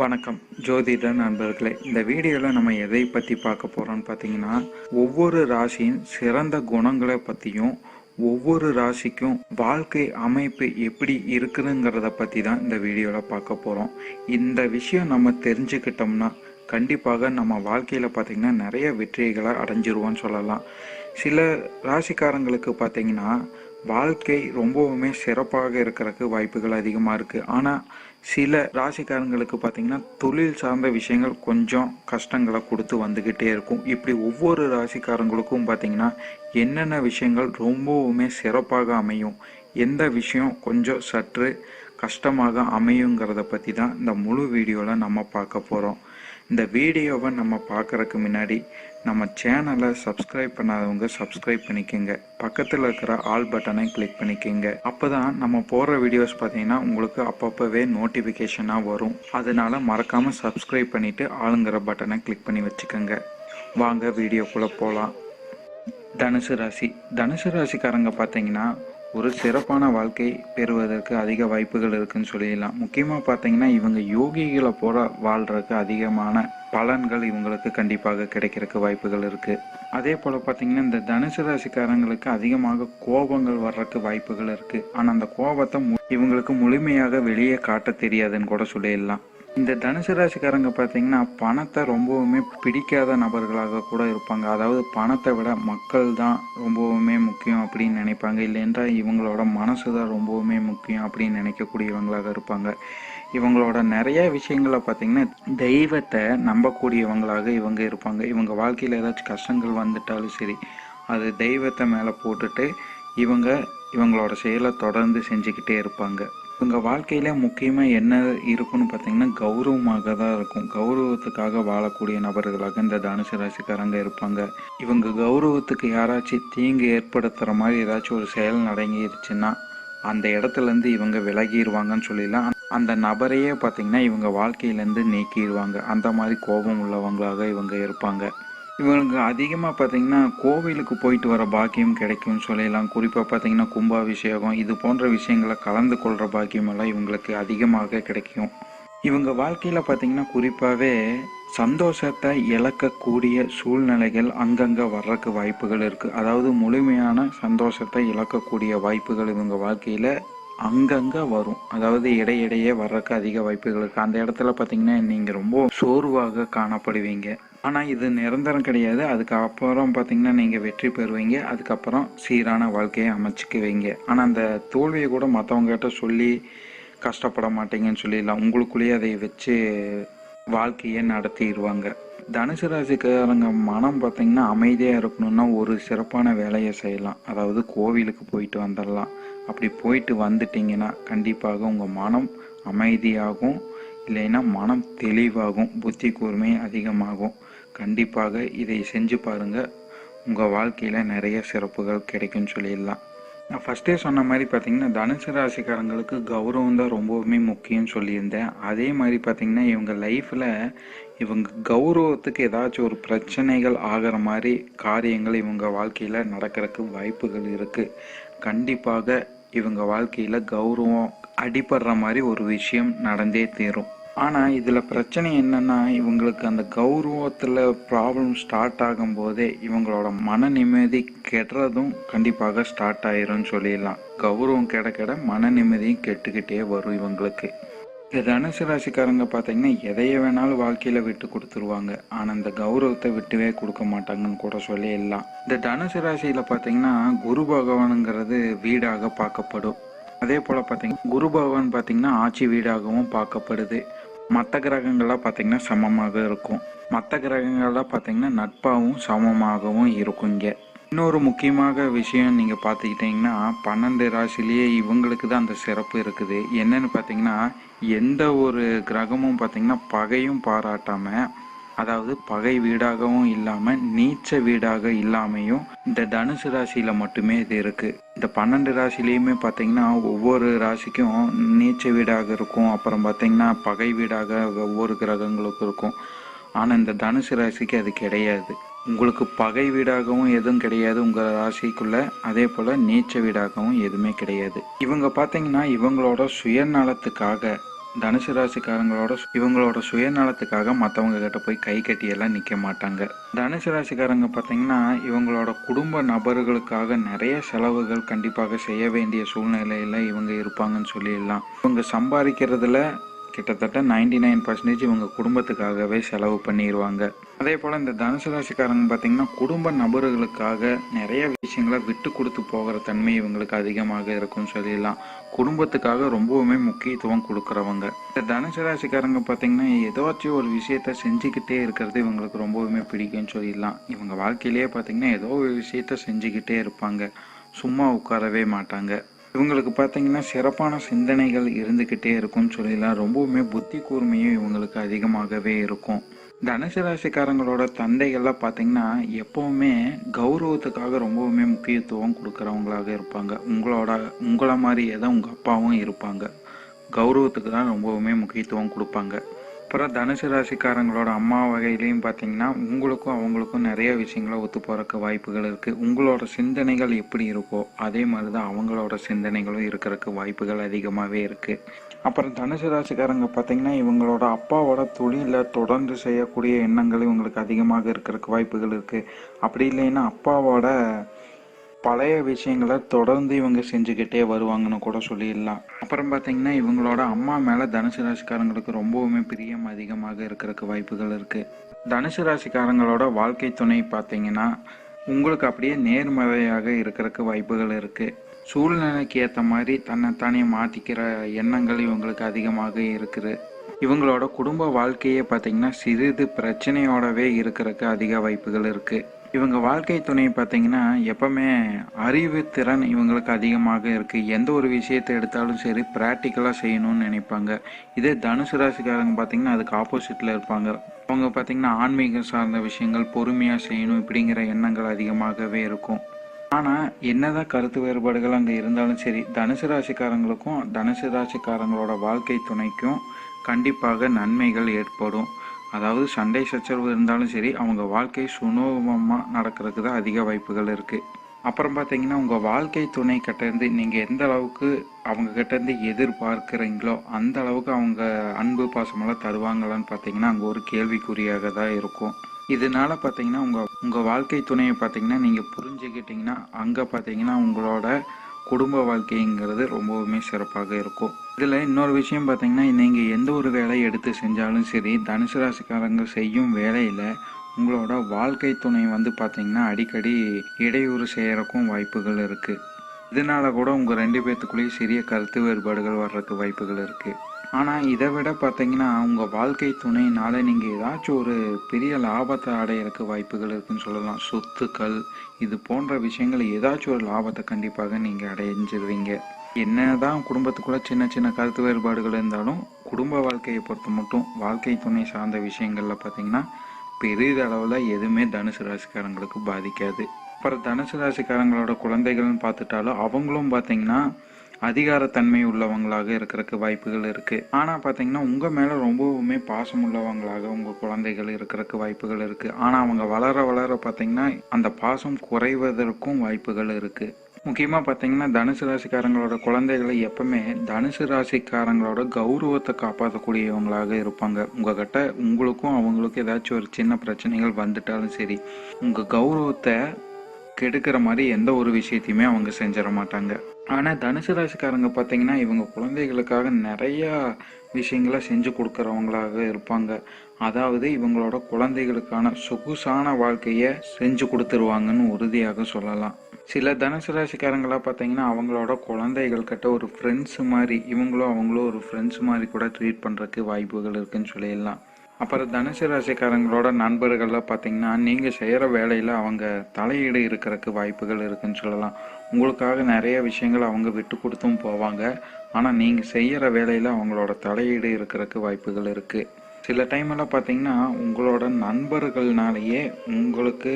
வணக்கம். ஜோதிட நண்பர்களே இந்த வீடியோவில் நம்ம எதை பற்றி பார்க்க போகிறோம்னு பார்த்தீங்கன்னா ஒவ்வொரு ராசியின் சிறந்த குணங்களை பற்றியும் ஒவ்வொரு ராசிக்கும் வாழ்க்கை அமைப்பு எப்படி இருக்குதுங்கிறத பற்றி தான் இந்த வீடியோவில் பார்க்க போகிறோம் இந்த விஷயம் நம்ம தெரிஞ்சுக்கிட்டோம்னா கண்டிப்பாக நம்ம வாழ்க்கையில் பார்த்திங்கன்னா நிறைய வெற்றிகளை அடைஞ்சிருவோம்னு சொல்லலாம். சில ராசிக்காரங்களுக்கு பார்த்தீங்கன்னா வாழ்க்கை ரொம்பவுமே சிறப்பாக இருக்கிறதுக்கு வாய்ப்புகள் அதிகமாக இருக்குது ஆனால் சில ராசிக்காரங்களுக்கு பார்த்தீங்கன்னா தொழில் சார்ந்த விஷயங்கள் கொஞ்சம் கஷ்டங்களை கொடுத்து வந்துக்கிட்டே இருக்கும். இப்படி ஒவ்வொரு ராசிக்காரங்களுக்கும் பார்த்தீங்கன்னா என்னென்ன விஷயங்கள் ரொம்பவுமே சிறப்பாக அமையும் எந்த விஷயம் கொஞ்சம் சற்று கஷ்டமாக அமையுங்கிறத பற்றி தான் இந்த முழு வீடியோவில் நம்ம பார்க்க போகிறோம் இந்த வீடியோவை நம்ம பார்க்குறதுக்கு முன்னாடி நம்ம சேனலை சப்ஸ்கிரைப் பண்ணாதவங்க சப்ஸ்கிரைப் பண்ணிக்கோங்க. பக்கத்தில் இருக்கிற ஆல் பட்டனை கிளிக் பண்ணிக்கோங்க. அப்போ தான் நம்ம போடுற வீடியோஸ் பார்த்தீங்கன்னா உங்களுக்கு அப்பப்போவே நோட்டிஃபிகேஷனாக வரும். அதனால் மறக்காமல் சப்ஸ்கிரைப் பண்ணிவிட்டு ஆளுங்கிற பட்டனை கிளிக் பண்ணி வச்சுக்கோங்க. வாங்க வீடியோக்குள்ளே போகலாம் தனுசு ராசி. தனுசு ராசிக்காரங்க பார்த்தீங்கன்னா ஒரு சிறப்பான வாழ்க்கை பெறுவதற்கு அதிக வாய்ப்புகள் இருக்குன்னு சொல்லிடலாம். முக்கியமாக பார்த்தீங்கன்னா இவங்க யோகிகளை போல வாழ்கிறதுக்கு அதிகமான பலன்கள் இவங்களுக்கு கண்டிப்பாக கிடைக்கிறதுக்கு வாய்ப்புகள் இருக்குது அதே போல் பார்த்தீங்கன்னா இந்த தனுசு ராசிக்காரங்களுக்கு அதிகமாக கோபங்கள் வர்றதுக்கு வாய்ப்புகள் இருக்குது ஆனால் அந்த கோபத்தை மு- இவங்களுக்கு முழுமையாக வெளியே காட்ட தெரியாதுன்னு கூட சொல்லிடலாம். இந்த தனுசு ராசிக்காரங்க பார்த்தீங்கன்னா பணத்தை ரொம்பவுமே பிடிக்காத நபர்களாக கூட இருப்பாங்க. அதாவது பணத்தை விட மக்கள் தான் ரொம்பவுமே முக்கியம் அப்படின்னு நினைப்பாங்க. இல்லைன்றா இவங்களோட மனசு தான் ரொம்பவுமே முக்கியம் அப்படின்னு நினைக்கக்கூடியவங்களாக இருப்பாங்க. இவங்களோட நிறைய விஷயங்கள பார்த்தீங்கன்னா தெய்வத்தை நம்பக்கூடியவங்களாக இவங்க இருப்பாங்க. இவங்க வாழ்க்கையில் ஏதாச்சும் கஷ்டங்கள் வந்துட்டாலும் சரி அது தெய்வத்தை மேலே போட்டுட்டு இவங்க இவங்களோட செயலை தொடர்ந்து செஞ்சுக்கிட்டே இருப்பாங்க. இவங்க வாழ்க்கையில் முக்கியமாக என்ன இருக்குன்னு பார்த்தீங்கன்னா கௌரவமாக தான் இருக்கும். கௌரவத்துக்காக வாழக்கூடிய நபர்களாக இந்த தனுசு ராசிக்காரங்க இருப்பாங்க. இவங்க கௌரவத்துக்கு யாராச்சும் தீங்கு ஏற்படுத்துகிற மாதிரி ஏதாச்சும் ஒரு செயல் நடங்கிருச்சுன்னா அந்த இடத்துலேருந்து இவங்க விலகிடுவாங்கன்னு சொல்லிடலாம் அந்த நபரையே பார்த்தீங்கன்னா இவங்க வாழ்க்கையிலேருந்து நீக்கிடுவாங்க அந்த மாதிரி கோபம் உள்ளவங்களாக இவங்க இருப்பாங்க. இவங்களுக்கு அதிகமாக பார்த்தீங்கன்னா கோவிலுக்கு போயிட்டு வர பாக்கியம் கிடைக்கும்னு சொல்லலாம். குறிப்பாக பார்த்தீங்கன்னா கும்பாபிஷேகம் இது போன்ற விஷயங்களை கலந்து கொள்கிற பாக்கியம் எல்லாம் இவங்களுக்கு அதிகமாக கிடைக்கும். இவங்க வாழ்க்கையில் பார்த்தீங்கன்னா குறிப்பாகவே சந்தோஷத்தை இழக்கக்கூடிய சூழ்நிலைகள் அங்கங்கே வர்றதுக்கு வாய்ப்புகள் இருக்குது அதாவது முழுமையான சந்தோஷத்தை இழக்கக்கூடிய வாய்ப்புகள் இவங்க வாழ்க்கையில் அங்கங்கே வரும். அதாவது இடையிடையே வர்றதுக்கு அதிக வாய்ப்புகள் இருக்குது அந்த இடத்துல பார்த்தீங்கன்னா நீங்கள் ரொம்ப சோர்வாக காணப்படுவீங்க. ஆனால் இது நிரந்தரம் கிடையாது. அதுக்கப்புறம் பார்த்தீங்கன்னா நீங்கள் வெற்றி பெறுவீங்க. அதுக்கப்புறம் சீரான வாழ்க்கையை அமைச்சுக்குவீங்க. ஆனால் அந்த தோல்வியை கூட மற்றவங்ககிட்ட சொல்லி கஷ்டப்பட மாட்டீங்கன்னு சொல்லிடலாம். உங்களுக்குள்ளேயே அதை வச்சு வாழ்க்கையை நடத்திடுவாங்க. தனுசு ராசிக்காரங்க மனம் பார்த்தீங்கன்னா அமைதியாக இருக்கணும்னா ஒரு சிறப்பான வேலையை செய்யலாம். அதாவது கோவிலுக்கு போயிட்டு வந்துடலாம். அப்படி போயிட்டு வந்துட்டீங்கன்னா கண்டிப்பாக உங்கள் மனம் அமைதியாகும். இல்லைன்னா மனம் தெளிவாகும். புத்தி கூர்மை அதிகமாகும். கண்டிப்பாக இதை செஞ்சு பாருங்கள் உங்கள் வாழ்க்கையில் நிறைய சிறப்புகள் கிடைக்கும்னு சொல்லிடலாம். நான் ஃபஸ்ட்டே சொன்ன மாதிரி பார்த்தீங்கன்னா தனுசு ராசிக்காரங்களுக்கு கௌரவம் தான் ரொம்பவுமே முக்கியம்னு சொல்லியிருந்தேன். அதே மாதிரி பார்த்தீங்கன்னா இவங்க லைஃப்பில் இவங்க கௌரவத்துக்கு ஏதாச்சும் ஒரு பிரச்சனைகள் ஆகிற மாதிரி காரியங்கள் இவங்க வாழ்க்கையில் நடக்கிறதுக்கு வாய்ப்புகள் இருக்குது கண்டிப்பாக இவங்க வாழ்க்கையில் கௌரவம் அடிபடுற மாதிரி ஒரு விஷயம் நடந்தே தீரும். ஆனால் இதில் பிரச்சனை என்னென்னா இவங்களுக்கு அந்த கௌரவத்தில் ப்ராப்ளம் ஸ்டார்ட் ஆகும்போதே இவங்களோட மன நிம்மதி கெடுறதும் கண்டிப்பாக ஸ்டார்ட் ஆயிரும்னு சொல்லிடலாம். கௌரவம் கிட கிட மன நிம்மதியும் கெட்டுக்கிட்டே வரும் இவங்களுக்கு. இந்த தனுசு ராசிக்காரங்க பார்த்தீங்கன்னா எதைய வேணாலும் வாழ்க்கையில் விட்டு கொடுத்துருவாங்க. ஆனால் இந்த கௌரவத்தை விட்டுவே கொடுக்க மாட்டாங்கன்னு கூட சொல்லிடலாம். இந்த தனுசு ராசியில் பார்த்தீங்கன்னா குரு பகவானுங்கிறது வீடாக பார்க்கப்படும். அதே போல் பார்த்தீங்கன்னா குரு பகவான் பார்த்தீங்கன்னா ஆட்சி வீடாகவும் பார்க்கப்படுது. மற்ற கிரகங்கள்லாம் பார்த்தீங்கன்னா சமமாக இருக்கும். மற்ற கிரகங்கள்லாம் பார்த்தீங்கன்னா நட்பாகவும் சமமாகவும் இருக்கும் இங்கே. இன்னொரு முக்கியமாக விஷயம் நீங்கள் பார்த்துக்கிட்டிங்கன்னா பன்னெண்டு ராசிலேயே இவங்களுக்கு தான் அந்த சிறப்பு இருக்குது. என்னென்னு பார்த்தீங்கன்னா எந்த ஒரு கிரகமும் பார்த்தீங்கன்னா பகையும் பாராட்டாமல் அதாவது பகை வீடாகவும் இல்லாமல் நீச்ச வீடாக இல்லாமையும் இந்த தனுசு ராசியில் மட்டுமே இது இருக்குது இந்த பன்னெண்டு ராசிலையுமே பார்த்தீங்கன்னா ஒவ்வொரு ராசிக்கும் நீச்ச வீடாக இருக்கும். அப்புறம் பார்த்தீங்கன்னா பகை வீடாக ஒவ்வொரு கிரகங்களுக்கும் இருக்கும். ஆனால் இந்த தனுசு ராசிக்கு அது கிடையாது. உங்களுக்கு பகை வீடாகவும் எதுவும் கிடையாது உங்கள் ராசிக்குள்ள. அதே போல் நீச்ச வீடாகவும் எதுவுமே கிடையாது. இவங்க பார்த்தீங்கன்னா இவங்களோட சுயநலத்துக்காக தனுசு ராசிக்காரங்களோட இவங்களோட சுயநலத்துக்காக மற்றவங்க கிட்ட போய் கை கட்டியெல்லாம் நிற்க மாட்டாங்க. தனுசு ராசிக்காரங்க பார்த்தீங்கன்னா இவங்களோட குடும்ப நபர்களுக்காக நிறைய செலவுகள் கண்டிப்பாக செய்ய வேண்டிய சூழ்நிலையில் இவங்க இருப்பாங்கன்னு சொல்லிடலாம். இவங்க சம்பாதிக்கிறதுல கிட்டத்தட்ட நைன்டி நைன் பர்சன்டேஜ் இவங்க குடும்பத்துக்காகவே செலவு பண்ணிடுவாங்க அதே போல் இந்த தனுசு ராசிக்காரங்க பார்த்தீங்கன்னா குடும்ப நபர்களுக்காக நிறைய விஷயங்களை விட்டு கொடுத்து போகிற தன்மை இவங்களுக்கு அதிகமாக இருக்கும்னு சொல்லிடலாம். குடும்பத்துக்காக ரொம்பவுமே முக்கியத்துவம் கொடுக்குறவங்க. இந்த தனுசு ராசிக்காரங்க பார்த்தீங்கன்னா ஏதாச்சும் ஒரு விஷயத்த செஞ்சுக்கிட்டே இருக்கிறது இவங்களுக்கு ரொம்பவுமே பிடிக்கும்னு சொல்லிடலாம். இவங்க வாழ்க்கையிலேயே பார்த்தீங்கன்னா ஏதோ ஒரு விஷயத்த செஞ்சுக்கிட்டே இருப்பாங்க. சும்மா உட்காரவே மாட்டாங்க. இவங்களுக்கு பார்த்தீங்கன்னா சிறப்பான சிந்தனைகள் இருந்துக்கிட்டே இருக்கும்னு சொல்லிடலாம். ரொம்பவுமே புத்தி கூர்மையும் இவங்களுக்கு அதிகமாகவே இருக்கும். தனுசு ராசிக்காரங்களோட தந்தைகள்லாம் பார்த்தீங்கன்னா எப்போவுமே கௌரவத்துக்காக ரொம்பவுமே முக்கியத்துவம் கொடுக்குறவங்களாக இருப்பாங்க. உங்களோட உங்களை மாதிரியே தான் உங்கள் அப்பாவும் இருப்பாங்க. கௌரவத்துக்கு தான் ரொம்பவுமே முக்கியத்துவம் கொடுப்பாங்க. அப்புறம் தனுசு ராசிக்காரங்களோட அம்மா வகையிலையும் பார்த்தீங்கன்னா உங்களுக்கும் அவங்களுக்கும் நிறைய விஷயங்களை ஒத்து போகிறக்கு வாய்ப்புகள் இருக்குது உங்களோட சிந்தனைகள் எப்படி இருக்கோ அதே மாதிரி தான் அவங்களோட சிந்தனைகளும் இருக்கிறதுக்கு வாய்ப்புகள் அதிகமாகவே இருக்குது அப்புறம் தனுசு ராசிக்காரங்க பார்த்தீங்கன்னா இவங்களோட அப்பாவோட தொழிலை தொடர்ந்து செய்யக்கூடிய எண்ணங்கள் இவங்களுக்கு அதிகமாக இருக்கிறதுக்கு வாய்ப்புகள் இருக்குது அப்படி இல்லைன்னா அப்பாவோட பழைய விஷயங்களை தொடர்ந்து இவங்க செஞ்சுக்கிட்டே வருவாங்கன்னு கூட சொல்லிடலாம். அப்புறம் பார்த்தீங்கன்னா இவங்களோட அம்மா மேலே தனுசு ராசிக்காரங்களுக்கு ரொம்பவுமே பிரியம் அதிகமாக இருக்கிறதுக்கு வாய்ப்புகள் இருக்குது தனுசு ராசிக்காரங்களோட வாழ்க்கை துணை பார்த்தீங்கன்னா உங்களுக்கு அப்படியே நேர்மறையாக இருக்கிறதுக்கு வாய்ப்புகள் இருக்குது சூழ்நிலைக்கு ஏற்ற மாதிரி தன்னைத்தானே மாற்றிக்கிற எண்ணங்கள் இவங்களுக்கு அதிகமாக இருக்குது. இவங்களோட குடும்ப வாழ்க்கையே பார்த்தீங்கன்னா சிறிது பிரச்சனையோடவே இருக்கிறதுக்கு அதிக வாய்ப்புகள் இருக்குது இவங்க வாழ்க்கை துணை பார்த்தீங்கன்னா எப்பவுமே அறிவு திறன் இவங்களுக்கு அதிகமாக இருக்குது எந்த ஒரு விஷயத்தை எடுத்தாலும் சரி ப்ராக்டிக்கலாக செய்யணும்னு நினைப்பாங்க. இதே தனுசு ராசிக்காரங்க பார்த்தீங்கன்னா அதுக்கு ஆப்போசிட்டில் இருப்பாங்க. அவங்க பார்த்தீங்கன்னா ஆன்மீகம் சார்ந்த விஷயங்கள் பொறுமையாக செய்யணும் இப்படிங்கிற எண்ணங்கள் அதிகமாகவே இருக்கும். ஆனால் என்னதான் கருத்து வேறுபாடுகள் அங்கே இருந்தாலும் சரி தனுசு ராசிக்காரங்களுக்கும் தனுசு ராசிக்காரங்களோட வாழ்க்கை துணைக்கும் கண்டிப்பாக நன்மைகள் ஏற்படும். அதாவது சண்டை சச்சரவு இருந்தாலும் சரி அவங்க வாழ்க்கை சுலபமாக நடக்கிறதுக்கு தான் அதிக வாய்ப்புகள் இருக்குது அப்புறம் பார்த்தீங்கன்னா உங்கள் வாழ்க்கை துணை கிட்டேருந்து நீங்கள் எந்த அளவுக்கு அவங்க கிட்டேருந்து எதிர்பார்க்குறீங்களோ அந்த அளவுக்கு அவங்க அன்பு பாசமெல்லாம் தருவாங்களான்னு பார்த்தீங்கன்னா அங்கே ஒரு கேள்விக்குறியாக தான் இருக்கும். இதனால பார்த்தீங்கன்னா உங்கள் உங்கள் வாழ்க்கை துணையை பார்த்தீங்கன்னா நீங்கள் புரிஞ்சுக்கிட்டிங்கன்னா அங்கே பார்த்தீங்கன்னா உங்களோட குடும்ப வாழ்க்கைங்கிறது ரொம்பவுமே சிறப்பாக இருக்கும். இதில் இன்னொரு விஷயம் பார்த்தீங்கன்னா நீங்கள் எந்த ஒரு வேலையை எடுத்து செஞ்சாலும் சரி தனுசு ராசிக்காரங்க செய்யும் வேலையில் உங்களோட வாழ்க்கை துணை வந்து பார்த்தீங்கன்னா அடிக்கடி இடையூறு செய்கிறக்கும் வாய்ப்புகள் இருக்குது இதனால கூட உங்கள் ரெண்டு பேர்த்துக்குள்ளேயும் சிறிய கருத்து வேறுபாடுகள் வர்றதுக்கு வாய்ப்புகள் இருக்குது ஆனால் இதை விட பார்த்தீங்கன்னா உங்கள் வாழ்க்கை துணையினால் நீங்கள் ஏதாச்சும் ஒரு பெரிய லாபத்தை அடையிறதுக்கு வாய்ப்புகள் இருக்குன்னு சொல்லலாம். சொத்துக்கள் இது போன்ற விஷயங்கள் ஏதாச்சும் ஒரு லாபத்தை கண்டிப்பாக நீங்கள் அடைஞ்சிருவீங்க. என்னதான் குடும்பத்துக்குள்ள சின்ன சின்ன கருத்து வேறுபாடுகள் இருந்தாலும் குடும்ப வாழ்க்கையை பொறுத்த மட்டும் வாழ்க்கை துணை சார்ந்த விஷயங்களில் பார்த்தீங்கன்னா பெரிதளவில் எதுவுமே தனுசு ராசிக்காரங்களுக்கு பாதிக்காது. அப்புறம் தனுசு ராசிக்காரங்களோட குழந்தைகள்னு பார்த்துட்டாலும் அவங்களும் பார்த்தீங்கன்னா அதிகாரத்தன்மை உள்ளவங்களாக இருக்கிறதுக்கு வாய்ப்புகள் இருக்கு. ஆனா பாத்தீங்கன்னா உங்க மேல ரொம்பவுமே பாசம் உள்ளவங்களாக உங்க குழந்தைகள் இருக்கிறதுக்கு வாய்ப்புகள் இருக்கு. ஆனா அவங்க வளர வளர பாத்தீங்கன்னா அந்த பாசம் குறைவதற்கும் வாய்ப்புகள் இருக்கு. முக்கியமா பாத்தீங்கன்னா தனுசு ராசிக்காரங்களோட குழந்தைகளை எப்பவுமே தனுசு ராசிக்காரங்களோட கௌரவத்தை காப்பாற்றக்கூடியவங்களாக இருப்பாங்க. உங்ககிட்ட உங்களுக்கும் அவங்களுக்கும் ஏதாச்சும் ஒரு சின்ன பிரச்சனைகள் வந்துட்டாலும் சரி உங்க கௌரவத்தை கெடுக்கிற மாதிரி எந்த ஒரு விஷயத்தையுமே அவங்க செஞ்சிட மாட்டாங்க. ஆனால் தனுசு ராசிக்காரங்க பார்த்தீங்கன்னா இவங்க குழந்தைகளுக்காக நிறையா விஷயங்களை செஞ்சு கொடுக்குறவங்களாக இருப்பாங்க. அதாவது இவங்களோட குழந்தைகளுக்கான சொகுசான வாழ்க்கையை செஞ்சு கொடுத்துருவாங்கன்னு உறுதியாக சொல்லலாம். சில தனுசு ராசிக்காரங்களாக பார்த்தீங்கன்னா அவங்களோட குழந்தைகள் கிட்ட ஒரு ஃப்ரெண்ட்ஸ் மாதிரி இவங்களும் அவங்களும் ஒரு ஃப்ரெண்ட்ஸ் மாதிரி கூட ட்ரீட் பண்ணுறதுக்கு வாய்ப்புகள் இருக்குன்னு சொல்லிடலாம். அப்புறம் தனுசு ராசிக்காரங்களோட நண்பர்கள்லாம் பார்த்தீங்கன்னா நீங்கள் செய்கிற வேலையில் அவங்க தலையீடு இருக்கிறதுக்கு வாய்ப்புகள் இருக்குன்னு சொல்லலாம். உங்களுக்காக நிறைய விஷயங்கள் அவங்க விட்டு கொடுத்தும் போவாங்க. ஆனால் நீங்கள் செய்கிற வேலையில் அவங்களோட தலையீடு இருக்கிறதுக்கு வாய்ப்புகள் இருக்குது சில டைமெல்லாம் பார்த்தீங்கன்னா உங்களோட நண்பர்கள்னாலேயே உங்களுக்கு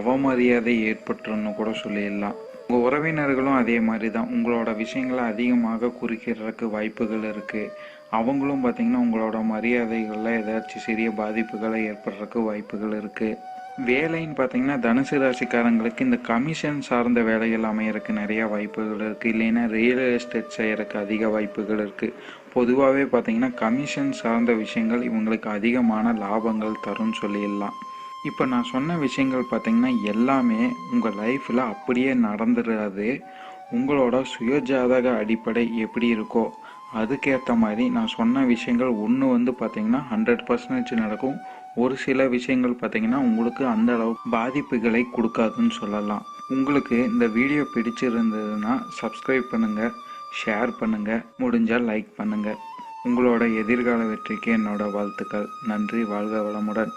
அவமரியாதை ஏற்பட்டுருன்னு கூட சொல்லிடலாம். உங்கள் உறவினர்களும் அதே மாதிரி தான் உங்களோட விஷயங்களை அதிகமாக குறிக்கிறதுக்கு வாய்ப்புகள் இருக்குது அவங்களும் பார்த்தீங்கன்னா உங்களோட மரியாதைகளில் ஏதாச்சும் சிறிய பாதிப்புகளை ஏற்படுறதுக்கு வாய்ப்புகள் இருக்குது வேலைன்னு பார்த்தீங்கன்னா தனுசு ராசிக்காரங்களுக்கு இந்த கமிஷன் சார்ந்த வேலைகள் அமையறதுக்கு நிறைய வாய்ப்புகள் இருக்குது இல்லைன்னா ரியல் எஸ்டேட் செய்யறதுக்கு அதிக வாய்ப்புகள் இருக்குது பொதுவாகவே பார்த்தீங்கன்னா கமிஷன் சார்ந்த விஷயங்கள் இவங்களுக்கு அதிகமான லாபங்கள் தரும்னு சொல்லிடலாம். இப்போ நான் சொன்ன விஷயங்கள் பார்த்தீங்கன்னா எல்லாமே உங்கள் லைஃப்பில் அப்படியே நடந்துடாது உங்களோட சுயஜாதக அடிப்படை எப்படி இருக்கோ அதுக்கேற்ற மாதிரி நான் சொன்ன விஷயங்கள் ஒன்று வந்து பார்த்தீங்கன்னா ஹண்ட்ரட் பர்சன்டேஜ் நடக்கும். ஒரு சில விஷயங்கள் பார்த்தீங்கன்னா உங்களுக்கு அந்த அளவு பாதிப்புகளை கொடுக்காதுன்னு சொல்லலாம். உங்களுக்கு இந்த வீடியோ பிடிச்சிருந்ததுன்னா சப்ஸ்கிரைப் பண்ணுங்கள் ஷேர் பண்ணுங்கள் முடிஞ்சால் லைக் பண்ணுங்கள் உங்களோட எதிர்கால வெற்றிக்கு என்னோட வாழ்த்துக்கள். நன்றி வாழ்க வளமுடன்.